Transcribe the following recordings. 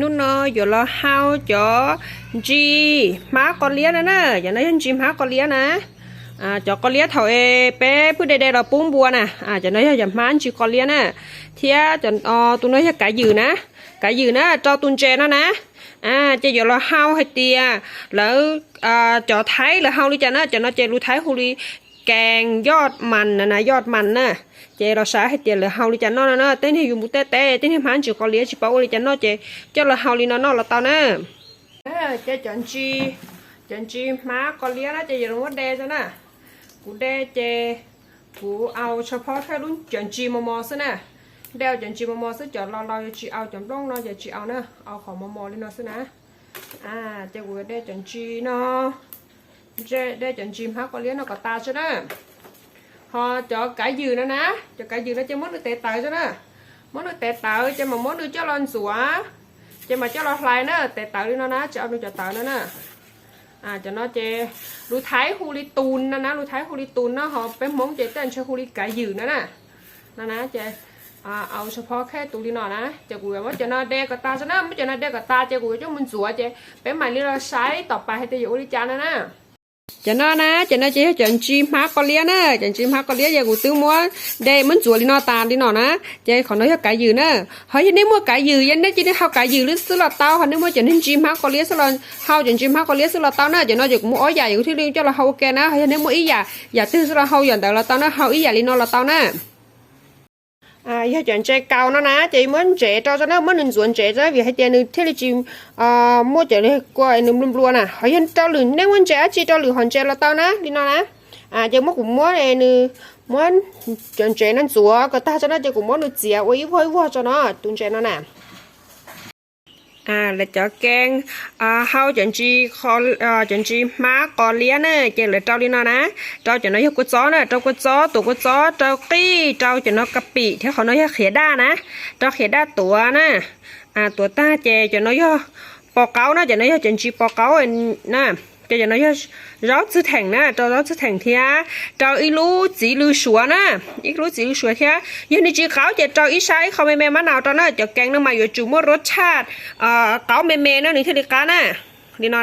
นู่นเนาะอยู่รอเฮาจ่อจีมาก็เลี้ยนะเนอะอย่านะยันจีมาก็เลี้ยนะอ่าจอกอเลียเถาเอเป้ผู้ใดๆเราปุ้งบัวน่ะอ่าจะน้อย่ามันจีกอเลียนะเทียจะออตัวน้อยจะกะยืนนะกะยืนนะจอตุนเจนะนะอ่าจะอยู่เราเฮาให้เตียแล้วอ่าจอไทยหรือเฮาหรือจันนะจะน้อเจรู้ไทยฮูรี แกงยอดมันนะนะยอดมันนะเจเราสาให้เจเลยเฮาลิจันนอนะนะเต้นให้อยู่มุเต้เต้เต้นให้มันจิกอเลียจิปาลิจันนอเจเจ้าเราเฮาลินอนอเราตานะเออเจจันจีจันจีมากอเลียนะเจอย่าลงว่าเดจ้ะนะกูเดเจกูเอาเฉพาะแค่รุ่นจันจีมอมอซะนะเดวจันจีมอมอซะจอดเราเราจะจีเอาจันร่องเนาะจีเอานะเอาของมอมอเลินอซะนะอ่าเจกูเดจันจีเนาะ để để chọn chim hát có lý nó có ta chứ đó họ cho cái dừa nữa nè cho cái dừa nó cho món được tệ tờ chứ đó món được tệ tờ cho mà món được cho lên sủa cho mà cho lọt lại nữa tệ tờ đi nó nè cho nó cho tờ nữa nè à cho nó chê lưu thái hu li tùn nè nè lưu thái hu li tùn nó họ bé món chê tên cho hu li cái dừa nữa nè nè nè chê à ao เฉพาะแค่ตัวนี้หน่อยนะจะกูว่าจะน่าเด็กกับตาซะนะไม่จะน่าเด็กกับตาจะกูจะมันสวยจะเป็นหมายที่เราใช้ต่อไปให้ตัวอ จะนอนะจะนอจะจันจีมาก็เลียนะจันจีมาก็เลียอย่ากูตื้อมัวเดมันจัวลีนอตาลีนอนะเจขอน้อยกายยืนนะเฮ้ยยันได้มัวกายืนยันได้จีได้เฮาไกายืนหรือสลอดเต้าหันได้มัวจันจีมาก็เลียสลอดเฮาจันจีมาก็เลียสลอดเต้านะจะนอจะมัวอ้อยใหญ่อยู่ที่เรื่องเจ้าเราเฮาแกนะเฮ้ยยันได้มัวอีหยาอย่าตื้อสลอดเฮาหย่อนแต่เราเต้านะเฮาอีหยาลีนอเราเต้านะ à giờ chọn chơi cao nó ná chị muốn trẻ cho cho nó muốn nên chuẩn trẻ cho vì hay tiền nên thế là chị à mua trẻ này qua nên luôn luôn à hỏi hiện cho lử nếu muốn trẻ chỉ cho lử hòn trẻ là tao ná đi nó ná à giờ mua cũng mua này nè muốn chọn trẻ nên chúa cái ta cho nó giờ cũng muốn được trẻ uy vui vui cho nó tung trẻ nó nè อ่าแล้วจะแกงอ่าเฮาจันจีคออ่าจันจีมาก่อเลี้ยเน่ะเจเลยเจ้าลีนอนะเจ้าจะนน้อยกุจ้อเนอะเจ้ากุจ้อตัวกุจ้อเจ้ากี้เจ้าจะนน้อยกะปิที่เขาน้อยเขียด้านะเจ้าเขียด้าตัวนะอ่าตัวตาเจจะนน้อยปอเก้านาะจะนน้อยจันจีปอเก้าเอ็นนะ cho cho nó yo rau chữ thành nè trâu rau chữ thành thia trâu ít lú chỉ lú sủa nè ít lú chỉ lú sủa thia nhưng đi chỉ cáo cho trâu ít sai không mẹ mẹ má nào cho nó cho keng nó mà yo chủ mua รสชาติอ่า cáo mẹ mẹ nó นี่คือดีกันน่ะดีเนา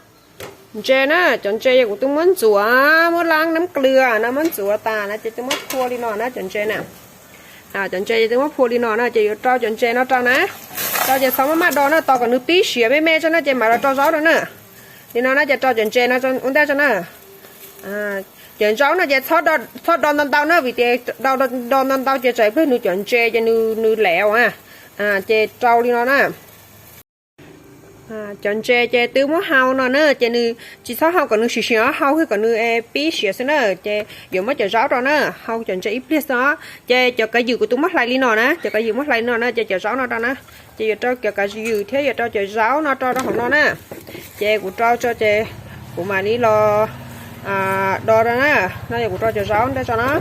เจนะจนเจอยากูตึงมันสัวมันล้างน้ำเกลือนะมันสัวตานะเจตึงมันพัวลีนอนะจนเจนะอ่าจนเจตึงมันพัวลีนอนะเจอยู่เจ้าจนเจนะเจ้านะเจ้าจะสามารถดอนะต่อกับนึกปีเสียไม่แม่เจ้านะเจมาเราเจ้าเจ้าเนาะนี่นะจะเจ้าจนเจนะจนอุ้งได้เจ้านะอ่าจนเจ้านะจะทอดทอดดอนนันเตานะวิเจดอนดอนนันเตาจะใจเพื่อนูจนเจจะนูนูแล้วอะอ่าเจเจ้าลีนอนะ À, chọn chè chè tứ muốn hao nó nữa chè nữ. Chỉ sau hao còn nữ xì xì hao khi còn nữ e pi xì xí nữa chè dùng mất chè rau rồi nữa hao chọn chè ít biết đó. Chè cho cái dừa của tụi mất lại đi nọ nè cho cái dừa mất lại nọ nè chè chè rau nó đó nè chè giờ cho cho cái dừa thế giờ cho chè rau nó, cho nó không nó nè chè của cho cho chè của mà đi lo à đo đó nè nó giờ của cho chè rau để cho nó.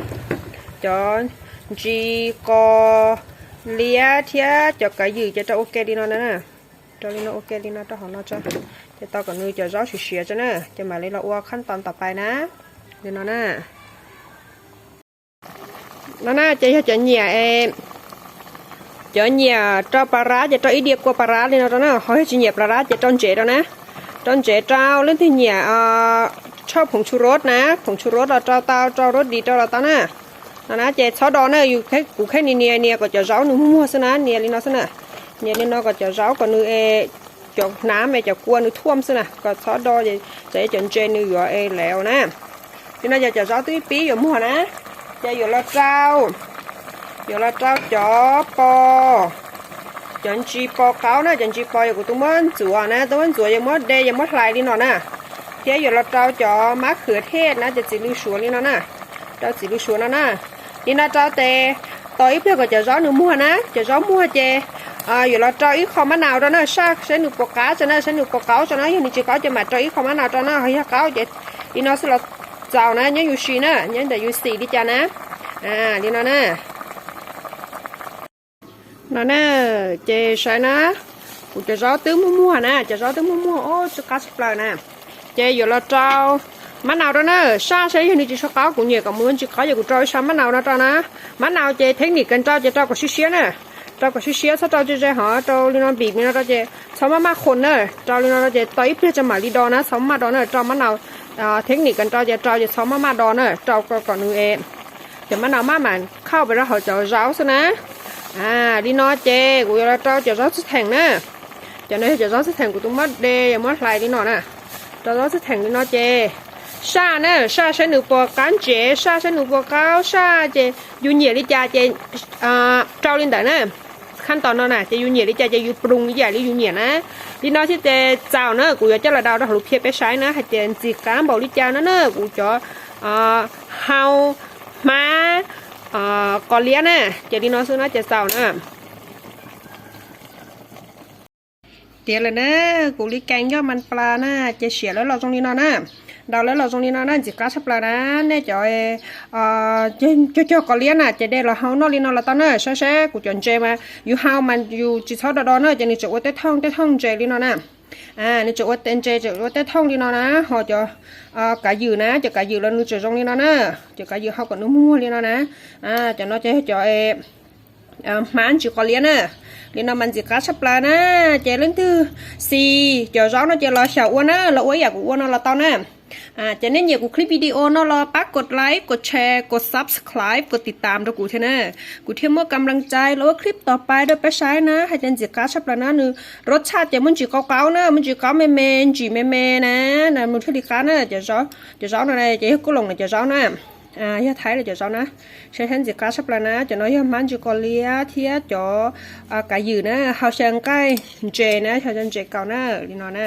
Cho chỉ có lia thế cho cái dừa cho cho ok đi nó nè. จะลีโนโอเคลีโนต้ององเาจะจะตอกนูจะร้อเฉียจะเนอะจะมาเลยเราอ้วขั้นตอนต่อไปนะเดี๋ยวน้อน้าน้อหน้าจะจะเหนี่ยเอมจะเหนี่ยจะปลาร้าจะจะอีเดียบกว่าปลาร้าเลยนะตอนนั้นเขาให้จะเหนี่ยปลาร้าจะจนเจ๋แล้วนะจนเจ๋เจ้าเล่นที่เหนียอชอบผงชูรสนะผงชูรสเราเจ้าเตาเจ้ารสดีเจ้าเราตอนนั้นนะเจ๊ชอดอนเนออยู่แค่กูแค่เนียเนียก็จะร้อนหนุ่มมั่วซะนะเนียลีนอซะนะ nhà nên nó có cho rau còn nuôi e cho nám e cho cua nuôi thuôm xí nè có xóa đo vậy sẽ chọn trên nuôi gọi e lẹo nè thì nó giờ cho rau tưới pí rồi mua nè giờ giờ là rau giờ là rau chó bò chọn chi bò cáo nè chọn chi bò của tôi muốn chùa nè tôi muốn chùa giờ muốn đây giờ muốn lại đi nó nè เทียอยู่เราเจ้าจอมะเขือเทศนะจะจิลูชัวนี่เนาะนะเจ้าจิลูชัวนะนะนี่นะเจ้าเตต่อยเพื่อก็จะร้อนหนูมั่วนะจะร้อนมั่วเจอ่าอยู่เราเจ้าอีคอมะนาว đó nè sa sẽ nụ bột cá cho nên sẽ nụ bột cáo cho nó như chỉ có cho mà จ้าอีคอมะนาว cho nó hay cáo vậy đi nó sẽ là giàu nè nhớ yushi nè nhớ để yushi đi cha nè à đi nó nè nó nè chè sai nè cụ chè gió tứ mua mua nè chè gió tứ mua mua ô chú cá súp lờ nè chè giờ là trao má nào đó nè sa sẽ như chỉ số có cũng nhiều còn muốn chỉ có giờ cũng trao sa má nào đó trao nè má nào chè thế nghỉ cần trao chè trao có xíu xíu nè trao có xíu xíu sao trao chè chè hả trao liên quan bị mình nó chè sao má má khôn nè trao liên quan chè tới phía cho mà đi đo nè sao má đó nè trao má nào à thế nghỉ cần trao chè trao chè sao má má đo nè trao còn còn nuôi em เดี๋ยวมันเอามามันเข้าไปแล้วเขาจะร้าวซะนะอ่าดีนอเจกูจะเจ้าจะร้าวสแข่งนะจะในจะร้าวสุดแข่งกูต้องมัดเดย์อย่ามัดลายดีนอนะจะร้าวสแข่งดีนอเจชาเนอชาใช้หนูปอกันเจชาใช้หนูปอก้าชาเจยูเหนียลิจาเจอ่าเจ้าลินเดอร์น ขั้นตอนนั่นน่ะจะอยู่เหนี่ยหรือจะจะยู่ปรุงอย่หรืออยู่เหนี่ยนะดินอที่เจเจ้าเนอะกูอยากจะระดาวดาวลุกเพียไปใช้นะให้เจนจีกามบอกลิจานะเนอะกูจะเอ่อเฮามาเอ่อก่อเลี้ยนะเจดินอซื้อนะเจเจ้าเนอะเดี๋ยวเลยนะกูลิแกงยอดมันปลาหนะเจเฉียดแล้วเราตรงนี้นอนนะ đầu lấy là trong đi nó nè chỉ cá sắp là nè nè cho ờ cho cho có liên à chỉ đây là hao nó liên nó là tao nè, sẽ sẽ, của chọn chơi mà. You hao mà, you chỉ sau đó đó nè, chỉ nên chỗ tết thông tết thông chơi đi nó nè. À nên chỗ tên chơi chỗ tết thông đi nó nè. Họ cho ờ, cả dừa nè, cho cả dừa lên nuôi trong đi nó nè. Cho cả dừa hao còn nó mua đi nó nè. À cho nó chơi cho ờ, em mán chỉ có liên nè liên nó mình chỉ cá sắp là nè chơi lên thứ xì cho gió nó chơi lo sầu uốn nè lo uốn à của uốn nó là tao nè. À cho nên nhiều của clip video nó lo bắt กดไลค์กดแชร์ กด subscribe กดติดตามด้วยกูเถอะนะกูเที่ยวมว่ากำลังใจแล้วว่าคลิปต่อไปด้วยไปใช้นะให้เจนจิกาชับละนะนึรสชาติจะมันจีเก่าๆนะมันจีเก่าเมเมนจีเมเมนะนะมันที่ดีกันนะจะจ้อจะจ้อนะจะให้กูลงนะจะจ้อนะอ่าย่าไทยเลยจะจ้อนะใช้เจนจิกาชับละนะจะน้อยยามันจีกอเลียเทียจ่ออ่ากายืนนะเฮาเชียงใกล้เจนะเฮาเจนเจเก่านะลีนอนะ